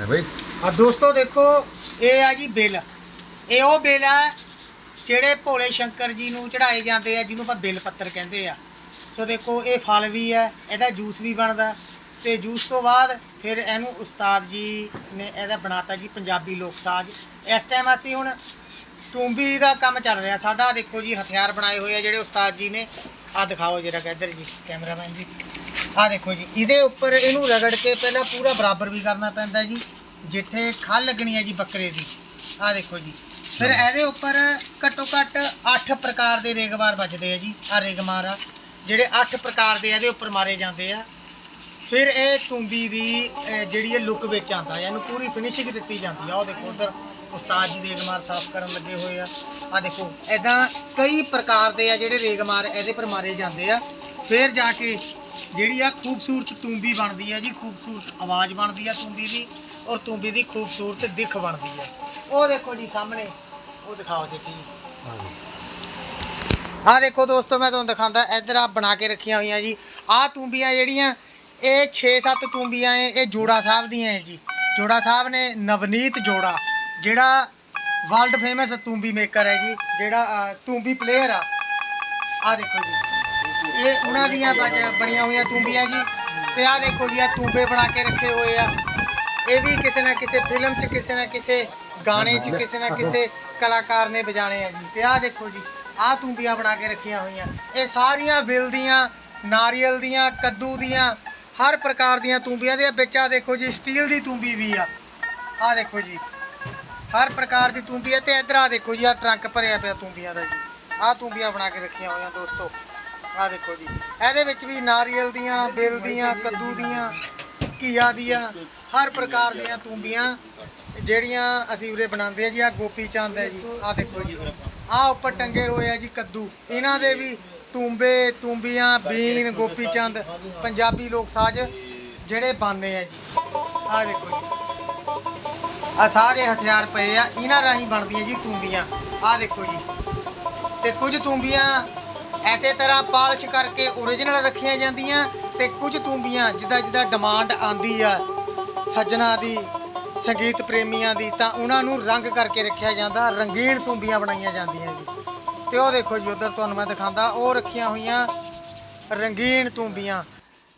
ਹੈ ਬਈ। ਆ ਦੋਸਤੋ ਦੇਖੋ, ਇਹ ਆ ਜੀ ਬਿੱਲ। ਇਹ ਉਹ ਬਿੱਲ ਆ ਜਿਹੜੇ ਭੋਲੇ ਸ਼ੰਕਰ ਜੀ ਨੂੰ ਚੜਾਏ ਜਾਂਦੇ ਆ, ਜਿਹਨੂੰ ਆਪਾਂ ਬਿੱਲ ਪੱਤਰ ਕਹਿੰਦੇ ਆ। ਸੋ ਦੇਖੋ, ਇਹ ਫਲ ਵੀ ਹੈ ਇਹਦਾ ਜੂਸ ਵੀ ਬਣਦਾ। ਤੇ ਜੂਸ ਤੋਂ ਬਾਅਦ ਫਿਰ ਇਹਨੂੰ ਉਸਤਾਦ ਜੀ ਨੇ ਇਹਦਾ ਬਣਾਤਾ ਜੀ ਪੰਜਾਬੀ ਲੋਕ ਸਾਜ। ਇਸ ਟਾਈਮ ਅਸੀਂ ਹੁਣ ਟੂੰਬੀ ਦਾ ਕੰਮ ਚੱਲ ਰਿਹਾ। ਸਾਡਾ ਦੇਖੋ ਜੀ, ਹਥਿਆਰ ਬਣਾਏ ਹੋਏ ਆ ਜਿਹੜੇ ਉਸਤਾਦ ਜੀ ਨੇ। ਆ ਦਿਖਾਓ ਜਰਾ ਇੱਧਰ ਜੀ, ਕੈਮਰਾਮੈਨ ਜੀ। ਆ ਦੇਖੋ ਜੀ ਇਹਦੇ ਉੱਪਰ ਇਹਨੂੰ ਰਗੜ ਕੇ ਪਹਿਲਾਂ ਪੂਰਾ ਬਰਾਬਰ ਵੀ ਕਰਨਾ ਪੈਂਦਾ ਜੀ ਜਿੱਥੇ ਖਲ ਲੱਗਣੀ ਹੈ ਜੀ ਬੱਕਰੇ ਦੀ। ਆ ਦੇਖੋ ਜੀ ਫਿਰ ਇਹਦੇ ਉੱਪਰ ਘੱਟੋ ਘੱਟ 8 ਪ੍ਰਕਾਰ ਦੇ ਰੇਗਮਾਰ ਵੱਜਦੇ ਆ ਜੀ ਆ ਰੇਗਮਾਰ ਆ ਜਿਹੜੇ 8 ਪ੍ਰਕਾਰ ਦੇ ਇਹਦੇ ਉੱਪਰ ਮਾਰੇ ਜਾਂਦੇ ਆ। ਫਿਰ ਇਹ ਤੁੰਬੀ ਦੀ ਜਿਹੜੀ ਇਹ ਲੁੱਕ ਵਿੱਚ ਆਂਦਾ ਹੈ ਇਹਨੂੰ ਪੂਰੀ ਫਿਨਿਸ਼ਿੰਗ ਦਿੱਤੀ ਜਾਂਦੀ ਆ। ਉਹ ਦੇਖੋ ਉਧਰ ਉਸਤਾਦ ਜੀ ਰੇਗਮਾਰ ਸਾਫ਼ ਕਰਨ ਲੱਗੇ ਹੋਏ ਆ। ਆ ਦੇਖੋ ਐਦਾਂ ਕਈ ਪ੍ਰਕਾਰ ਦੇ ਆ ਜਿਹੜੇ ਰੇਗਮਾਰ ਇਹਦੇ ਪਰ ਮਾਰੇ ਜਾਂਦੇ ਆ। ਫਿਰ ਜਾ ਕੇ ਜਿਹੜੀ ਆ ਖੂਬਸੂਰਤ ਤੁੰਬੀ ਬਣਦੀ ਆ ਜੀ, ਖੂਬਸੂਰਤ ਆਵਾਜ਼ ਬਣਦੀ ਆ ਤੂੰਬੀ ਦੀ ਔਰ ਤੂੰਬੀ ਦੀ ਖੂਬਸੂਰਤ ਦਿੱਖ ਬਣਦੀ ਆ। ਉਹ ਦੇਖੋ ਜੀ ਸਾਹਮਣੇ, ਉਹ ਦਿਖਾਓ ਜੀ ਠੀਕ ਆ ਦੇਖੋ ਦੋਸਤੋ, ਮੈਂ ਤੁਹਾਨੂੰ ਦਿਖਾਉਂਦਾ, ਇੱਧਰ ਆ ਬਣਾ ਕੇ ਰੱਖੀਆਂ ਹੋਈਆਂ ਜੀ। ਆਹ ਤੂੰਬੀਆਂ ਜਿਹੜੀਆਂ, ਇਹ 6-7 ਤੂੰਬੀਆਂ ਐ, ਇਹ ਜੋੜਾ ਸਾਹਿਬ ਦੀਆਂ ਐ ਜੀ। ਜੋੜਾ ਸਾਹਿਬ ਨੇ ਨਵਨੀਤ ਜੋੜਾ, ਜਿਹੜਾ ਵਰਲਡ ਫੇਮਸ ਤੂੰਬੀ ਮੇਕਰ ਹੈ ਜੀ, ਜਿਹੜਾ ਤੂੰਬੀ ਪਲੇਅਰ ਆ। ਆ ਦੇਖੋ ਜੀ। ਇਹ ਉਹਨਾਂ ਦੀਆਂ ਬਜ- ਬਣੀਆਂ ਹੋਈਆਂ ਤੂੰਬੀਆਂ ਜੀ। ਤੇ ਆ ਦੇਖੋ ਜੀ ਆ ਤੂੰਬੇ ਬਣਾ ਕੇ ਰੱਖੇ ਹੋਏ ਆ। ਇਹ ਵੀ ਕਿਸੇ ਨਾ ਕਿਸੇ ਫਿਲਮ 'ਚ, ਕਿਸੇ ਨਾ ਕਿਸੇ ਗਾਣੇ 'ਚ, ਕਿਸੇ ਨਾ ਕਿਸੇ ਕਲਾਕਾਰ ਨੇ ਵਜਾਣੇ ਆ ਜੀ। ਤੇ ਆ ਦੇਖੋ ਜੀ, ਆਹ ਤੂੰਬੀਆਂ ਬਣਾ ਕੇ ਰੱਖੀਆਂ ਹੋਈਆਂ। ਇਹ ਸਾਰੀਆਂ ਬਿਲ ਦੀਆਂ, ਨਾਰੀਅਲ ਦੀਆਂ, ਕੱਦੂ ਦੀਆਂ, ਹਰ ਪ੍ਰਕਾਰ ਦੀਆਂ ਤੂੰਬੀਆਂ ਦੇ ਵਿੱਚ ਆ ਦੇਖੋ ਜੀ, ਸਟੀਲ ਦੀ ਤੂੰਬੀ ਵੀ ਆ। ਆ ਦੇਖੋ ਜੀ, ਹਰ ਪ੍ਰਕਾਰ ਦੀ ਤੂੰਬੀ ਹੈ ਤੇ ਇਧਰ ਆ ਦੇਖੋ ਜੀ ਆ ਟਰੰਕ ਭਰਿਆ ਪਿਆ ਤੂੰਬੀਆਂ ਦਾ ਜੀ। ਆ ਤੂੰਬੀਆਂ ਬਣਾ ਕੇ ਰੱਖੀਆਂ ਹੋਈਆਂ ਦੋਸਤੋ। ਆ ਦੇਖੋ ਜੀ। ਇਹਦੇ ਵਿੱਚ ਵੀ ਨਾਰੀਅਲ ਦੀਆਂ, ਬਿਲ ਦੀਆਂ, ਕੱਦੂ ਦੀਆਂ, ਘੀਆ ਦੀਆਂ, ਹਰ ਪ੍ਰਕਾਰ ਦੀਆਂ ਤੂੰਬੀਆਂ ਜਿਹੜੀਆਂ ਅਸੀਂ ਉਰੇ ਬਣਾਉਂਦੇ ਆ ਜੀ ਆ ਗੋਪੀ ਚੰਦ ਹੈ ਜੀ ਆ ਦੇਖੋ ਜੀ। ਆ ਉੱਪਰ ਟੰਗੇ ਹੋਏ ਆ ਜੀ ਕੱਦੂ। ਇਹਨਾਂ ਦੇ ਵੀ ਤੂੰਬੇ, ਤੂੰਬੀਆਂ, ਬੀਨ, ਗੋਪੀ ਚੰਦ, ਪੰਜਾਬੀ ਲੋਕ ਸਾਜ਼ ਜਿਹੜੇ ਬਣਨੇ ਆ ਜੀ। ਆ ਦੇਖੋ ਜੀ। ਆ ਸਾਰੇ ਹਥਿਆਰ ਪਏ ਆ, ਇਹਨਾਂ ਰਾਹੀਂ ਬਣਦੀਆਂ ਜੀ ਤੂੰਬੀਆਂ। ਆ ਦੇਖੋ ਜੀ। ਤੇ ਕੁਝ ਤੂੰਬੀਆਂ ਐਸੇ ਤਰ੍ਹਾਂ ਪਾਲਿਸ਼ ਕਰਕੇ origignal ਰੱਖੀਆਂ ਜਾਂਦੀਆਂ ਤੇ ਕੁਝ ਤੂੰਬੀਆਂ, ਜਿੱਦਾਂ ਜਿੱਦਾਂ ਡਿਮਾਂਡ ਆਂਦੀ ਆ ਸੱਜਣਾ ਦੀ, ਸੰਗੀਤ ਪ੍ਰੇਮੀਆਂ ਦੀ, ਤਾਂ ਉਹਨਾਂ ਨੂੰ ਰੰਗ ਕਰਕੇ ਰੱਖਿਆ ਜਾਂਦਾ, ਰੰਗੀਨ ਤੂੰਬੀਆਂ ਬਣਾਈਆਂ ਜਾਂਦੀਆਂ ਜੀ। ਤੇ ਉਹ ਦੇਖੋ ਜੀ, ਉਧਰ ਤੁਹਾਨੂੰ ਮੈਂ ਦਿਖਾਉਂਦਾ, ਉਹ ਰੱਖੀਆਂ ਹੋਈਆਂ ਰੰਗੀਨ ਤੂੰਬੀਆਂ।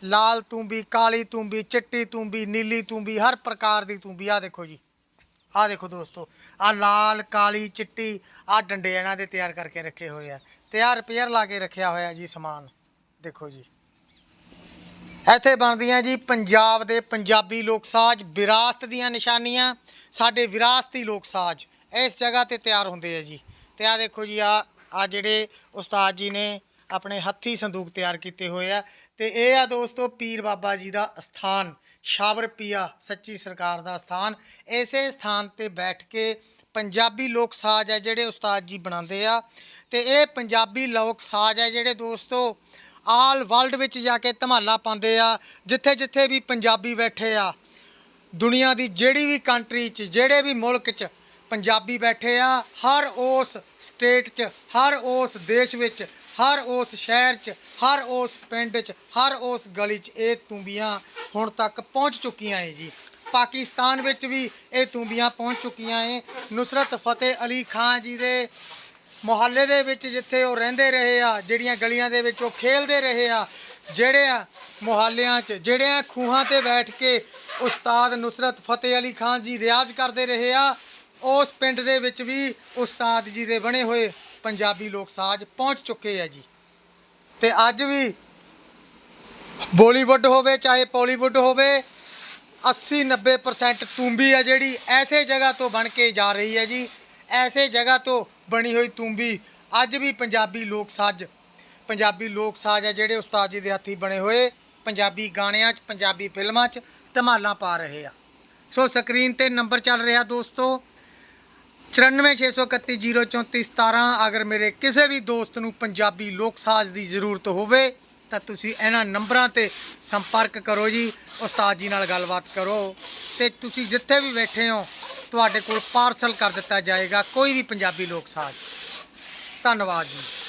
ਲਾਲ ਤੂੰਬੀ, ਕਾਲੀ ਤੂੰਬੀ, ਚਿੱਟੀ ਤੂੰਬੀ, ਨੀਲੀ ਤੂੰਬੀ, ਹਰ ਪ੍ਰਕਾਰ ਦੀ ਤੂੰਬੀ ਆ ਦੇਖੋ ਜੀ। ਆ ਦੇਖੋ ਦੋਸਤੋ ਆ ਲਾਲ, ਕਾਲੀ, ਚਿੱਟੀ ਆ ਡੰਡੇ ਇਹਨਾਂ ਦੇ ਤਿਆਰ ਕਰਕੇ ਰੱਖੇ ਹੋਏ ਆ। ਤੇ ਆ ਰਿਪੇਅਰ ਲਾ ਕੇ ਰੱਖਿਆ ਹੋਇਆ ਜੀ ਸਮਾਨ। ਦੇਖੋ ਜੀ। ਇੱਥੇ ਬਣਦੀਆਂ ਜੀ ਪੰਜਾਬ ਦੇ ਪੰਜਾਬੀ ਲੋਕ ਸਾਜ਼, ਵਿਰਾਸਤ ਦੀਆਂ ਨਿਸ਼ਾਨੀਆਂ, ਸਾਡੇ ਵਿਰਾਸਤੀ ਲੋਕ ਸਾਜ਼। ਇਸ ਜਗ੍ਹਾ ਤੇ ਤਿਆਰ ਹੁੰਦੇ ਆ ਜੀ। ਤੇ ਆ ਦੇਖੋ ਜੀ ਆ ਆ ਜਿਹੜੇ ਉਸਤਾਦ ਜੀ ਨੇ ਆਪਣੇ ਹੱਥੀ ਸੰਦੂਕ ਤਿਆਰ ਕੀਤੇ ਹੋਏ ਆ। ਤੇ ਇਹ ਆ ਦੋਸਤੋ ਪੀਰ ਬਾਬਾ ਜੀ ਦਾ ਸਥਾਨ ਸ਼ਾਬਰ ਪੀਆ ਸੱਚੀ ਸਰਕਾਰ ਦਾ ਸਥਾਨ ਇਸੇ ਸਥਾਨ ਤੇ ਬੈਠ ਕੇ ਪੰਜਾਬੀ ਲੋਕ ਸਾਜ਼ ਹੈ ਜਿਹੜੇ ਉਸਤਾਦ ਜੀ ਬਣਾਉਂਦੇ ਆ। ਤੇ ਇਹ ਪੰਜਾਬੀ ਲੋਕ ਸਾਜ਼ ਹੈ ਜਿਹੜੇ ਦੋਸਤੋ, ਆਲ ਵਰਲਡ ਵਿੱਚ ਜਾ ਕੇ ਧਮਾਲਾ ਪਾਉਂਦੇ ਆ, ਜਿੱਥੇ ਜਿੱਥੇ ਵੀ ਪੰਜਾਬੀ ਬੈਠੇ ਆ। ਦੁਨੀਆ ਦੀ ਜਿਹੜੀ ਵੀ ਕੰਟਰੀ 'ਚ, ਜਿਹੜੇ ਵੀ ਮੁਲਕ 'ਚ ਪੰਜਾਬੀ ਬੈਠੇ ਆ, ਹਰ ਉਸ ਸਟੇਟ 'ਚ, ਹਰ ਉਸ ਦੇਸ਼ ਵਿੱਚ, ਹਰ ਉਸ ਸ਼ਹਿਰ 'ਚ, ਹਰ ਉਸ ਪਿੰਡ 'ਚ, ਹਰ ਉਸ ਗਲੀ 'ਚ ਇਹ ਤੂੰਬੀਆਂ ਹੁਣ ਤੱਕ ਪਹੁੰਚ ਚੁੱਕੀਆਂ ਏ ਜੀ। ਪਾਕਿਸਤਾਨ ਵਿੱਚ ਵੀ ਇਹ ਤੂੰਬੀਆਂ ਪਹੁੰਚ ਚੁੱਕੀਆਂ ਏ। ਨੁਸਰਤ ਫਤਿਹ ਅਲੀ ਖਾਨ ਜੀ ਦੇ ਮੁਹੱਲੇ ਦੇ ਵਿੱਚ ਜਿੱਥੇ ਉਹ ਰਹਿੰਦੇ ਰਹੇ ਆ, ਜਿਹੜੀਆਂ ਗਲੀਆਂ ਦੇ ਵਿੱਚ ਉਹ ਖੇਲਦੇ ਰਹੇ ਆ, ਜਿਹੜੇ ਆ ਮੁਹੱਲਿਆਂ 'ਚ, ਜਿਹੜੇ ਆ ਖੂਹਾਂ ਤੇ ਬੈਠ ਕੇ ਉਸਤਾਦ ਨੁਸਰਤ ਫਤਿਹ ਅਲੀ ਖਾਨ ਜੀ ਰਿਆਜ਼ ਕਰਦੇ ਰਹੇ ਆ, ਉਸ ਪਿੰਡ ਦੇ ਵਿੱਚ ਵੀ ਉਸਤਾਦ ਜੀ ਦੇ ਬਣੇ ਹੋਏ ਪੰਜਾਬੀ ਲੋਕ ਸਾਜ਼ ਪਹੁੰਚ ਚੁੱਕੇ ਆ ਜੀ। ਤੇ ਅੱਜ ਵੀ ਬਾਲੀਵੁੱਡ ਹੋਵੇ, ਚਾਹੇ ਪੋਲੀਵੁੱਡ ਹੋਵੇ 80 90% ਤੂੰਬੀ ਆ ਜਿਹੜੀ ਐਸੇ ਜਗ੍ਹਾ ਤੋਂ ਬਣ ਕੇ ਜਾ ਰਹੀ ਹੈ ਜੀ। ਐਸੇ ਜਗ੍ਹਾ ਤੋਂ ਬਣੀ ਹੋਈ ਤੂੰਬੀ ਅੱਜ ਵੀ ਪੰਜਾਬੀ ਲੋਕ ਸਾਜ਼, ਪੰਜਾਬੀ ਲੋਕ ਸਾਜ਼ ਆ ਜਿਹੜੇ ਉਸਤਾਦ ਜੀ ਦੇ ਹੱਥੀਂ ਬਣੇ ਹੋਏ। ਪੰਜਾਬੀ ਗਾਣਿਆਂ 'ਚ, ਪੰਜਾਬੀ ਫਿਲਮਾਂ 'ਚ ਧਮਾਲਾਂ ਪਾ ਰਹੇ ਆ। ਸੋ ਸਕਰੀਨ ਤੇ ਨੰਬਰ ਚੱਲ ਰਿਹਾ ਦੋਸਤੋ 9463103417 ਅਗਰ ਮੇਰੇ ਕਿਸੇ ਵੀ ਦੋਸਤ ਨੂੰ ਪੰਜਾਬੀ ਲੋਕ ਸਾਜ਼ ਦੀ ਜ਼ਰੂਰਤ ਹੋਵੇ ਤਾਂ ਤੁਸੀਂ ਇਹਨਾਂ ਨੰਬਰਾਂ ਤੇ ਸੰਪਰਕ ਕਰੋ ਜੀ, ਉਸਤਾਦ ਜੀ ਨਾਲ ਗੱਲਬਾਤ ਕਰੋ ਤੇ ਤੁਸੀਂ ਜਿੱਥੇ ਵੀ ਬੈਠੇ ਹੋ, ਤੁਹਾਡੇ ਕੋਲ ਪਾਰਸਲ ਕਰ ਦਿੱਤਾ ਜਾਏਗਾ, ਕੋਈ ਵੀ ਪੰਜਾਬੀ ਲੋਕ ਸਾਜ਼। ਧੰਨਵਾਦ ਜੀ।